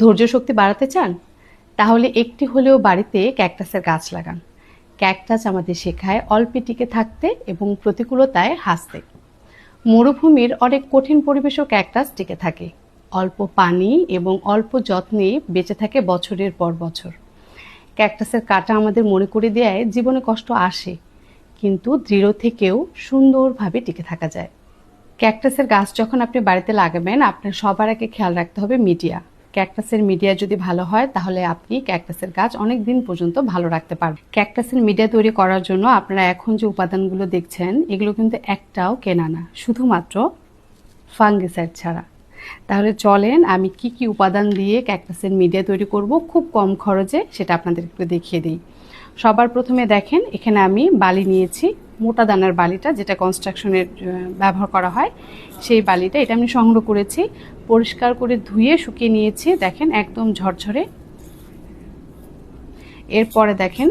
ধৈর্য শক্তি বাড়াতে চান? তাহলে একটি হলেও বাড়িতে ক্যাকটাসের গাছ লাগান। ক্যাকটাস আমাদের শেখায় অল্পে টিকে থাকতে এবং প্রতিকূলতায় হাসতে। মরুভূমির অনেক কঠিন পরিবেশেও ক্যাকটাস টিকে থাকে। অল্প পানি এবং অল্প যত্নে বেঁচে থাকে বছরের পর বছর। ক্যাকটাসের কাটা আমাদের মনে করে দেয়, জীবনে কষ্ট আসে, কিন্তু দৃঢ় থেকেও সুন্দরভাবে টিকে থাকা যায়। ক্যাকটাসের গাছ যখন আপনি বাড়িতে লাগাবেন, আপনার সবার আগে খেয়াল রাখতে হবে মিডিয়া। ক্যাকটাসের মিডিয়া যদি ভালো হয়, তাহলে আপনি ক্যাকটাসের গাছ অনেক দিন পর্যন্ত ভালো রাখতে পারবেন। ক্যাকটাসের মিডিয়া তৈরি করার জন্য আপনারা এখন যে উপাদানগুলো দেখছেন, এগুলো কিন্তু একটাও কেনা না। শুধুমাত্র ফাঙ্গিসাইড ছাড়া। তাহলে চলেন আমি কি কি উপাদান দিয়ে ক্যাকটাসের মিডিয়া তৈরি করব, খুব কম খরচে সেটা আপনাদের একটু দেখিয়ে দিই। সবার প্রথমে দেখেন, এখানে আমি বালি নিয়েছি, মোটা দানার বালিটা, যেটা কনস্ট্রাকশনের ব্যবহার করা হয়, সেই বালিটা, এটা আমি সংগ্রহ করেছি, পরিষ্কার করে ধুয়ে শুকিয়ে নিয়েছি, দেখেন একদম ঝরঝরে। এরপরে দেখেন,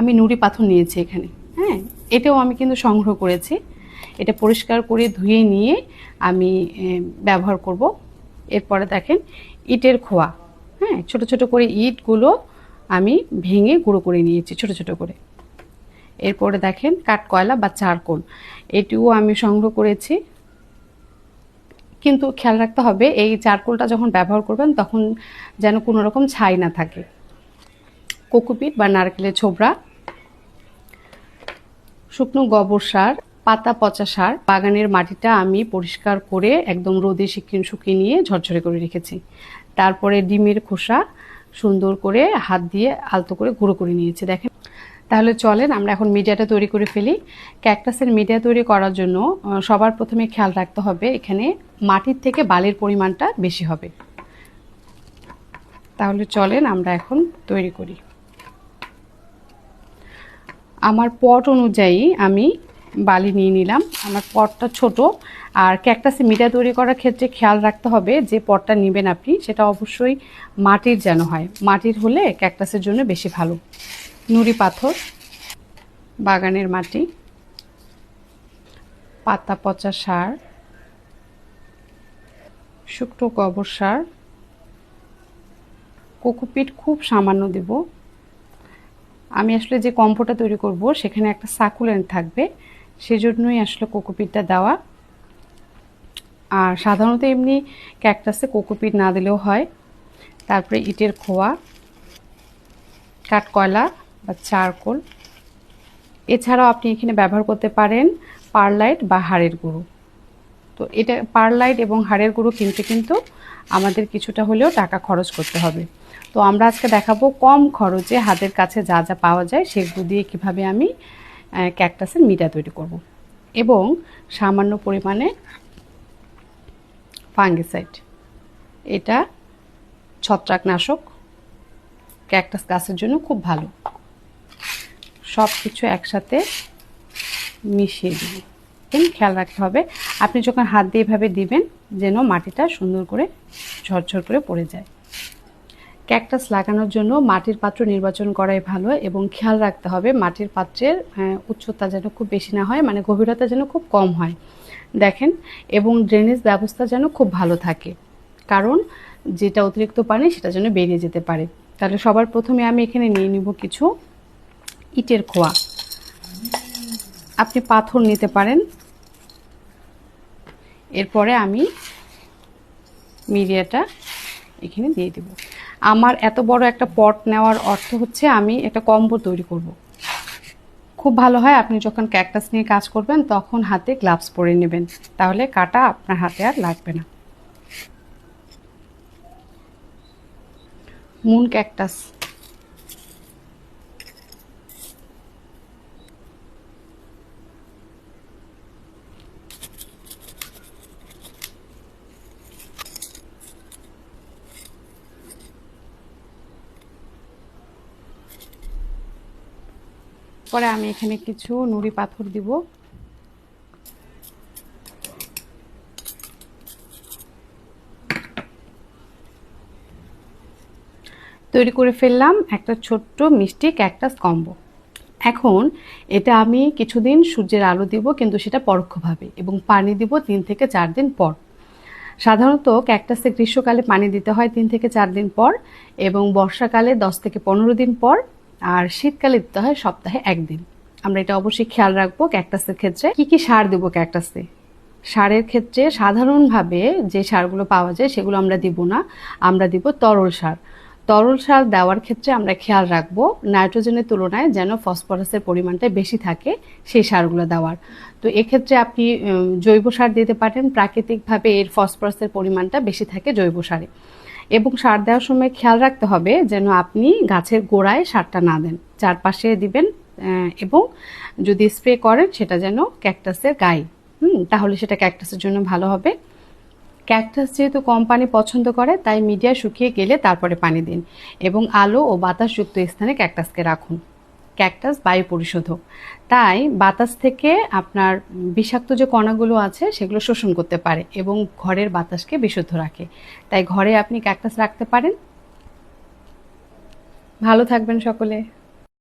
আমি নুড়ি পাথর নিয়েছি এখানে হ্যাঁ এটাও আমি কিন্তু সংগ্রহ করেছি। এটা পরিষ্কার করে ধুয়ে নিয়ে আমি ব্যবহার করব। এরপরে দেখেন, ইটের খোয়া হ্যাঁ ছোট ছোট করে ইটগুলো আমি ভেঙে গুঁড়ো করে নিয়েছি, ছোট ছোট করে। এরপরে দেখেন কাঠ কয়লা বা চারকোল, এটিও আমি সংগ্রহ করেছি। কিন্তু খেয়াল রাখতে হবে, এই চারকোলটা যখন ব্যবহার করবেন তখন যেন কোনো রকম ছাই না থাকে। কোকোপিট বা নারকেলের ছোবড়া, শুকনো গোবর সার, পাতা পচা সার, বাগানের মাটিটা আমি পরিষ্কার করে একদম রোদে শিক্ষিন শুকিয়ে নিয়ে ঝরঝরে করে রেখেছি। তারপরে ডিমের খোসা সুন্দর করে হাত দিয়ে আলতো করে গুঁড়ো করে নিয়েছি, দেখেন। তাহলে চলেন, আমরা এখন মিডিয়াটা তৈরি করে ফেলি। ক্যাকটাসের মিডিয়া তৈরি করার জন্য সবার প্রথমে খেয়াল রাখতে হবে, এখানে মাটির থেকে বালির পরিমাণটা বেশি হবে। তাহলে চলেন, আমরা এখন তৈরি করি। আমার পট অনুযায়ী আমি বালি নিয়ে নিলাম। আমার পটটা ছোট আর ক্যাকটাসে মিডিয়া তৈরি করার ক্ষেত্রে খেয়াল রাখতে হবে যে পটটা নেবেন আপনি, সেটা অবশ্যই মাটির যেন হয়। মাটির হলে ক্যাকটাসের জন্য বেশি ভালো। নুড়ি পাথর, বাগানের মাটি, পাতা পচা সার, শুকনো গোবর সার। কোকোপিট খুব সামান্য দেব। আমি আসলে যে কম্পোটা তৈরি করব, সেখানে একটা সাকুলেন্ট থাকবে। সেজন্যই আসলে কোকোপিটটা দেওয়া। আর সাধারণত এমনি ক্যাকটাসে কোকোপিট না দিলেও হয়। তারপরে ইটের খোয়া, কাঠকয়লা বা চারকোল। এছাড়াও আপনি এখানে ব্যবহার করতে পারেন পারলাইট বা হাড়ের গুঁড়ো। তো এটা পারলাইট এবং হাড়ের গুঁড়ো কিনতে কিন্তু আমাদের কিছুটা হলেও টাকা খরচ করতে হবে। তো আমরা আজকে দেখাবো কম খরচে হাতের কাছে যা যা পাওয়া যায় সেগুলো দিয়ে কীভাবে আমি ক্যাকটাসের মিটা তৈরি করব। এবং সামান্য পরিমাণে ফাঙ্গিসাইড এটা ছত্রাকনাশক ক্যাকটাস গাছের জন্য খুব ভালো। সব কিছু একসাথে মিশিয়ে দিব। এবং খেয়াল রাখতে হবে, আপনি যখন হাত দিয়ে এভাবে দিবেন, যেন মাটিটা সুন্দর করে ঝরঝর করে পড়ে যায়। ক্যাকটাস লাগানোর জন্য মাটির পাত্র নির্বাচন করাই ভালো এবং খেয়াল রাখতে হবে মাটির পাত্রের উচ্চতা যেন খুব বেশি না হয় মানে গভীরতা যেন খুব কম হয়। দেখেন, এবং ড্রেনেজ ব্যবস্থা যেন খুব ভালো থাকে। কারণ যেটা অতিরিক্ত পানি সেটা যেন বেরিয়ে যেতে পারে। তাহলে সবার প্রথমে আমি এখানে নিয়ে নিব কিছু ইটের খোয়া। আপনি পাথর নিতে পারেন। এরপরে আমি মিডিয়াটা এখানে দিয়ে দেব। আমার এত বড় একটা পট নেওয়ার অর্থ হচ্ছে আমি একটা কম্বো তৈরি করব। খুব ভালো হয় আপনি যখন ক্যাকটাস নিয়ে কাজ করবেন, তখন হাতে গ্লাভস পরে নেবেন। তাহলে কাটা আপনার হাতে আর লাগবে না। Moon cactus. পরে আমি এখানে কিছু নুড়ি পাথর দিব। তৈরি করে ফেললাম একটা ছোট্ট মিষ্টি ক্যাকটাস কম্বো। এখন এটা আমি কিছুদিন সূর্যের আলো দিব, কিন্তু সেটা পরোক্ষভাবে, এবং পানি দিব তিন থেকে চার দিন পর। সাধারণত ক্যাকটাসে গ্রীষ্মকালে পানি দিতে হয় তিন থেকে চার দিন পর, এবং বর্ষাকালে দশ থেকে পনেরো দিন পর। আর শীতকালে দিতে হয় সপ্তাহে একদিন। আমরা এটা অবশ্যই খেয়াল রাখব ক্যাকটাসের ক্ষেত্রে। কি কি সার দেবো ক্যাকটাসে? সারের ক্ষেত্রে সাধারণভাবে যে সারগুলো পাওয়া যায় সেগুলো আমরা দিব না। আমরা দিব তরল সার। তরল সার দেওয়ার ক্ষেত্রে আমরা খেয়াল রাখব নাইট্রোজেনের তুলনায় যেন ফসফরাসের পরিমাণটা বেশি থাকে সেই সারগুলো দেওয়ার। তো এক্ষেত্রে আপনি জৈব সার দিতে পারেন। প্রাকৃতিকভাবে এর ফসফরাসের পরিমাণটা বেশি থাকে জৈব সারে। এবং সার দেওয়ার সময় খেয়াল রাখতে হবে যেন আপনি গাছের গোড়ায় সারটা না দেন। চারপাশে দিবেন এবং যদি স্প্রে করেন সেটা যেন ক্যাকটাসের গায়ে। হুম, তাহলে সেটা ক্যাকটাসের জন্য ভালো হবে। ক্যাকটাস যেহেতু কম পানি পছন্দ করে, তাই মিডিয়া শুকিয়ে গেলে তারপরে পানি দিন এবং আলো ও বাতাসযুক্ত স্থানে ক্যাকটাসকে রাখুন। ক্যাকটাস বায়ু পরিশোধক। তাই বাতাস থেকে আপনার বিষাক্ত যে কণাগুলো আছে, সেগুলো শোষণ করতে পারে এবং ঘরের বাতাসকে বিশুদ্ধ রাখে। তাই ঘরে আপনি ক্যাকটাস রাখতে পারেন। ভালো থাকবেন সকলে।